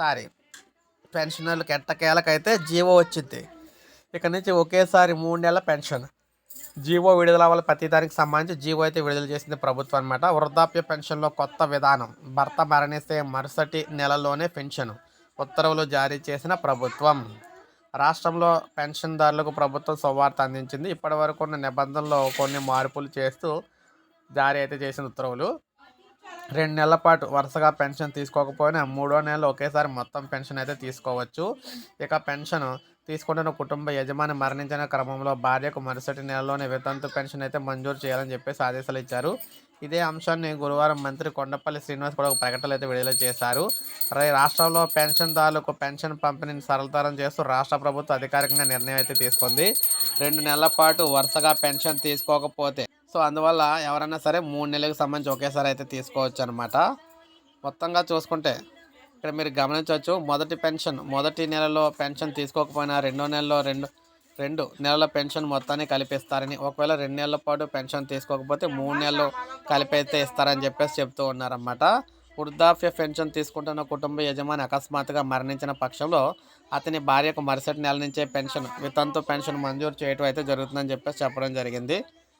ఒకేసారి పెన్షనర్లకు ఎట్టకేలకైతే జీవో వచ్చింది ఇక నుంచి ఒకేసారి మూడు నెలల పెన్షన్. జీవో విడుదల వల్ల ప్రతి దానికి సంబంధించి జీవో అయితే విడుదల చేసింది ప్రభుత్వం అనమాట వృద్ధాప్య పెన్షన్లో కొత్త విధానం. భర్త మరణిస్తే మరుసటి నెలలోనే పెన్షన్ ఉత్తర్వులు జారీ చేసిన ప్రభుత్వం. రాష్ట్రంలో పెన్షన్దారులకు ప్రభుత్వం సువార్త అందించింది. ఇప్పటి వరకు ఉన్న నిబంధనలు కొన్ని మార్పులు చేస్తూ జారీ అయితే చేసిన ఉత్తర్వులు. రెండు నెలల పాటు వరుసగా పెన్షన్ తీసుకోకపోయినా మూడో నెలలో ఒకేసారి మొత్తం పెన్షన్ అయితే తీసుకోవచ్చు. ఇక పెన్షన్ తీసుకుంటున్న కుటుంబ యజమాని మరణించిన క్రమంలో భార్యకు మరుసటి నెలలోనే వితంతు పెన్షన్ అయితే మంజూరు చేయాలని చెప్పేసి ఆదేశాలు ఇచ్చారు. ఇదే అంశాన్ని గురువారం మంత్రి కొండపల్లి శ్రీనివాస్ కూడా ఒక ప్రకటన అయితే విడుదల చేశారు. రాష్ట్రంలో పెన్షన్దారులకు పెన్షన్ పంపిణీని సరళతరం చేస్తూ రాష్ట్ర ప్రభుత్వం అధికారికంగా నిర్ణయం అయితే తీసుకుంది. రెండు నెలల పాటు వరుసగా పెన్షన్ తీసుకోకపోతే సో అందువల్ల ఎవరైనా సరే మూడు నెలలకు సంబంధించి ఒకేసారి అయితే తీసుకోవచ్చు అనమాట మొత్తంగా చూసుకుంటే ఇక్కడ మీరు గమనించవచ్చు మొదటి పెన్షన్ మొదటి నెలలో పెన్షన్ తీసుకోకపోయినా రెండో నెలలో రెండు రెండు నెలల పెన్షన్ మొత్తాన్ని కలిపిస్తారని ఒకవేళ రెండు నెలల పాటు పెన్షన్ తీసుకోకపోతే మూడు నెలలు కలిపైతే ఇస్తారని చెప్పేసి చెప్తూ ఉన్నారన్నమాట. వృద్ధాప్య పెన్షన్ తీసుకుంటున్న కుటుంబ యజమాని అకస్మాత్తుగా మరణించిన పక్షంలో అతని భార్యకు మరుసటి నెల నుంచే పెన్షన్ వితంతు పెన్షన్ మంజూరు చేయడం అయితే జరుగుతుందని చెప్పేసి చెప్పడం జరిగింది.